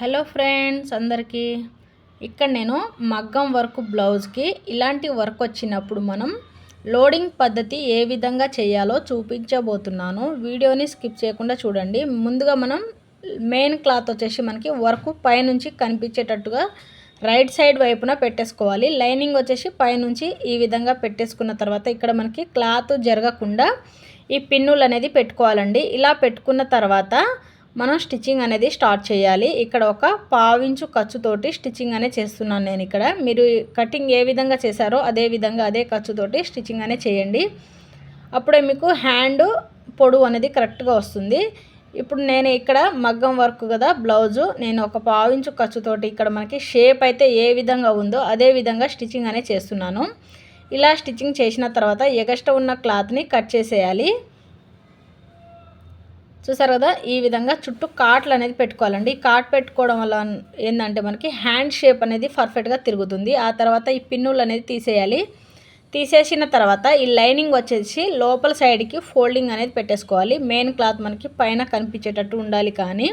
Hello friends అందరికీ. ఇక్కడ నేను మగ్గం వర్క్ బ్లౌజ్కి ఇలాంటి వర్క్ వచ్చినప్పుడు మనం లోడింగ్ పద్ధతి ఏ విధంగా చేయాలో చూపించబోతున్నాను. వీడియోని స్కిప్ చేయకుండా చూడండి. ముందుగా మనం మెయిన్ క్లాత్ వచ్చేసి మనకి వర్క్ పైనుంచి కనిపించేటట్టుగా రైట్ సైడ్ వైపున పెట్టేసుకోవాలి. లైనింగ్ వచ్చేసి పైనుంచి ఈ విధంగా పెట్టేసుకున్న తర్వాత ఇక్కడ మనకి క్లాత్ జరగకుండా ఈ పిన్నులు అనేది పెట్టుకోవాలండి. ఇలా పెట్టుకున్న తర్వాత మనం స్టిచ్చింగ్ అనేది స్టార్ట్ చేయాలి. ఇక్కడ ఒక పావించు ఖర్చుతోటి స్టిచ్చింగ్ అనేది చేస్తున్నాను నేను ఇక్కడ. మీరు కటింగ్ ఏ విధంగా చేశారో అదే విధంగా అదే ఖర్చుతోటి స్టిచ్చింగ్ అనేది చేయండి. అప్పుడే మీకు హ్యాండ్ పొడవు అనేది కరెక్ట్గా వస్తుంది. ఇప్పుడు నేను ఇక్కడ మగ్గం వర్క్ కదా బ్లౌజు నేను ఒక పావించు ఖర్చుతోటి ఇక్కడ మనకి షేప్ అయితే ఏ విధంగా ఉందో అదే విధంగా స్టిచ్చింగ్ అనేది చేస్తున్నాను. ఇలా స్టిచ్చింగ్ చేసిన తర్వాత ఎగస్ట ఉన్న క్లాత్ని కట్ చేసేయాలి. చూసారు కదా? ఈ విధంగా చుట్టూ కాట్లు అనేది పెట్టుకోవాలండి. కాట్ పెట్టుకోవడం వల్ల ఏంటంటే మనకి హ్యాండ్ షేప్ అనేది పర్ఫెక్ట్గా తిరుగుతుంది. ఆ తర్వాత ఈ పిన్నులు అనేది తీసేయాలి. తీసేసిన తర్వాత ఈ లైనింగ్ వచ్చేసి లోపల సైడ్కి ఫోల్డింగ్ అనేది పెట్టేసుకోవాలి. మెయిన్ క్లాత్ మనకి పైన కనిపించేటట్టు ఉండాలి కానీ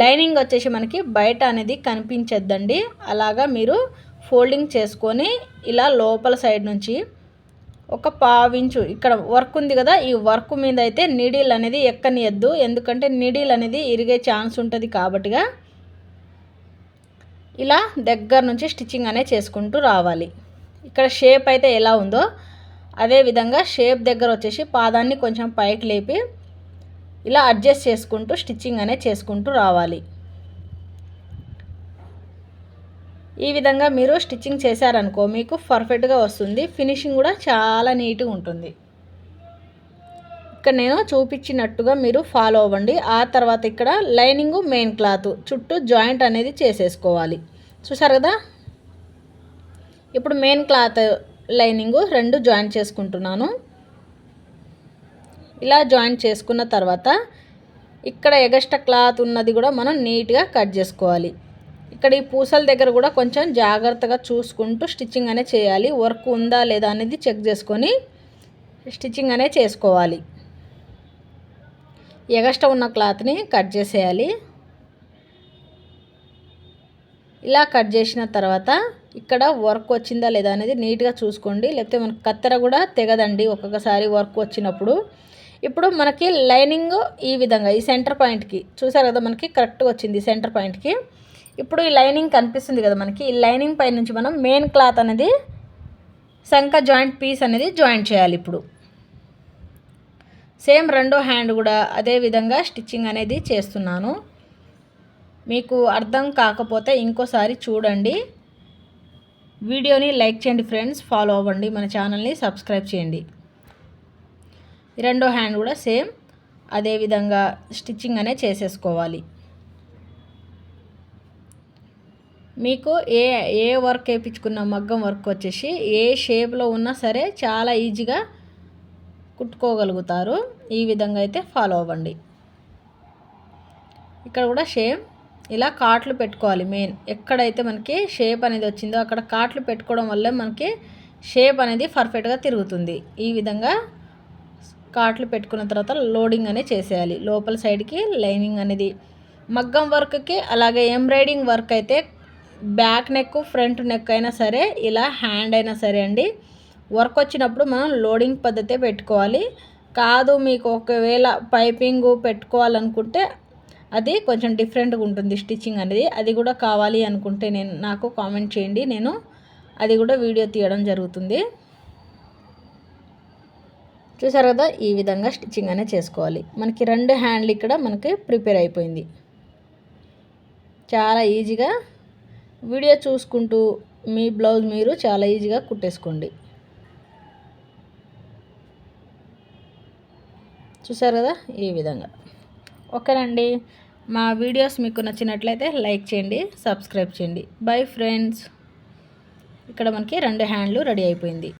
లైనింగ్ వచ్చేసి మనకి బయట అనేది కనిపించద్దండి. అలాగా మీరు ఫోల్డింగ్ చేసుకొని ఇలా లోపల సైడ్ నుంచి ఒక పావించు. ఇక్కడ వర్క్ ఉంది కదా ఈ వర్క్ మీద అయితే నీడిల్ అనేది ఎక్కనియద్దు. ఎందుకంటే నీడిల్ అనేది ఇరిగే ఛాన్స్ ఉంటుంది కాబట్టిగా ఇలా దగ్గర నుంచి స్టిచ్చింగ్ అనేది చేసుకుంటూ రావాలి. ఇక్కడ షేప్ అయితే ఎలా ఉందో అదే విధంగా షేప్ దగ్గర వచ్చేసి పాదాన్ని కొంచెం పైకి లేపి ఇలా అడ్జస్ట్ చేసుకుంటూ స్టిచ్చింగ్ అనేది చేసుకుంటూ రావాలి. ఈ విధంగా మీరు స్టిచ్చింగ్ చేశారనుకో మీకు పర్ఫెక్ట్గా వస్తుంది. ఫినిషింగ్ కూడా చాలా నీట్గా ఉంటుంది. ఇక్కడ నేను చూపించినట్టుగా మీరు ఫాలో అవ్వండి. ఆ తర్వాత ఇక్కడ లైనింగ్ మెయిన్ క్లాత్ చుట్టూ జాయింట్ అనేది చేసేసుకోవాలి. చూసారు కదా? ఇప్పుడు మెయిన్ క్లాత్ లైనింగ్ రెండు జాయింట్ చేసుకుంటున్నాను. ఇలా జాయింట్ చేసుకున్న తర్వాత ఇక్కడ ఎగస్ట్రా క్లాత్ ఉన్నది కూడా మనం నీట్గా కట్ చేసుకోవాలి. ఇక్కడ ఈ పూసల దగ్గర కూడా కొంచెం జాగ్రత్తగా చూసుకుంటూ స్టిచ్చింగ్ అనే చేయాలి. వర్క్ ఉందా లేదా అనేది చెక్ చేసుకొని స్టిచ్చింగ్ అనే చేసుకోవాలి. ఎగస్ట ఉన్న క్లాత్ని కట్ చేసేయాలి. ఇలా కట్ చేసిన తర్వాత ఇక్కడ వర్క్ వచ్చిందా లేదా అనేది నీట్గా చూసుకోండి. లేకపోతే మనకు కత్తెర కూడా తెగదండి ఒక్కొక్కసారి వర్క్ వచ్చినప్పుడు. ఇప్పుడు మనకి లైనింగ్ ఈ విధంగా ఈ సెంటర్ పాయింట్కి. చూసారు కదా మనకి కరెక్ట్గా వచ్చింది సెంటర్ పాయింట్కి. ఇప్పుడు ఈ లైనింగ్ కనిపిస్తుంది కదా మనకి. ఈ లైనింగ్ పై నుంచి మనం మెయిన్ క్లాత్ అనేది శంఖ జాయింట్ పీస్ అనేది జాయింట్ చేయాలి ఇప్పుడు. సేమ్ రెండో హ్యాండ్ కూడా అదే విధంగా స్టిచ్చింగ్ అనేది చేస్తున్నాను. మీకు అర్థం కాకపోతే ఇంకోసారి చూడండి. వీడియోని లైక్ చేయండి ఫ్రెండ్స్ ఫాలో అవ్వండి మన ఛానల్ని సబ్స్క్రైబ్ చేయండి. రెండో హ్యాండ్ కూడా సేమ్ అదే విధంగా స్టిచ్చింగ్ అనేది చేసేసుకోవాలి. మీకు ఏ ఏ వర్క్ వేయించుకున్న మగ్గం వర్క్ వచ్చేసి ఏ షేప్లో ఉన్నా సరే చాలా ఈజీగా కుట్టుకోగలుగుతారు. ఈ విధంగా అయితే ఫాలో అవ్వండి. ఇక్కడ కూడా షేమ్ ఇలా కాట్లు పెట్టుకోవాలి మెయిన్ ఎక్కడైతే మనకి షేప్ అనేది వచ్చిందో అక్కడ కాట్లు పెట్టుకోవడం వల్ల మనకి షేప్ అనేది పర్ఫెక్ట్గా తిరుగుతుంది. ఈ విధంగా కాట్లు పెట్టుకున్న తర్వాత లోడింగ్ అనేది చేసేయాలి. లోపల సైడ్కి లైనింగ్ అనేది. మగ్గం వర్క్కి అలాగే ఎంబ్రాయిడింగ్ వర్క్ అయితే బ్యాక్ నెక్ ఫ్రంట్ నెక్ అయినా సరే ఇలా హ్యాండ్ అయినా సరే అండి. వర్క్ వచ్చినప్పుడు మనం లోడింగ్ పద్ధతే పెట్టుకోవాలి. కాదు మీకు ఒకవేళ పైపింగ్ పెట్టుకోవాలనుకుంటే అది కొంచెం డిఫరెంట్గా ఉంటుంది స్టిచ్చింగ్ అనేది. అది కూడా కావాలి అనుకుంటే నేను నాకు కామెంట్ చేయండి. నేను అది కూడా వీడియో తీయడం జరుగుతుంది. చూసారు కదా ఈ విధంగా స్టిచ్చింగ్ అనేది చేసుకోవాలి. మనకి రెండు హ్యాండ్లు ఇక్కడ మనకి ప్రిపేర్ అయిపోయింది. చాలా ఈజీగా వీడియో చూసుకుంటూ మీ బ్లౌజ్ మీరు చాలా ఈజీగా కుట్టేసుకోండి. చూసారు కదా? ఈ విధంగా. ఓకేనండి. మా వీడియోస్ మీకు నచ్చినట్లయితే లైక్ చేయండి సబ్స్క్రైబ్ చేయండి. Bye friends. ఇక్కడ మనకి రెండు హ్యాండ్లు రెడీ అయిపోయింది.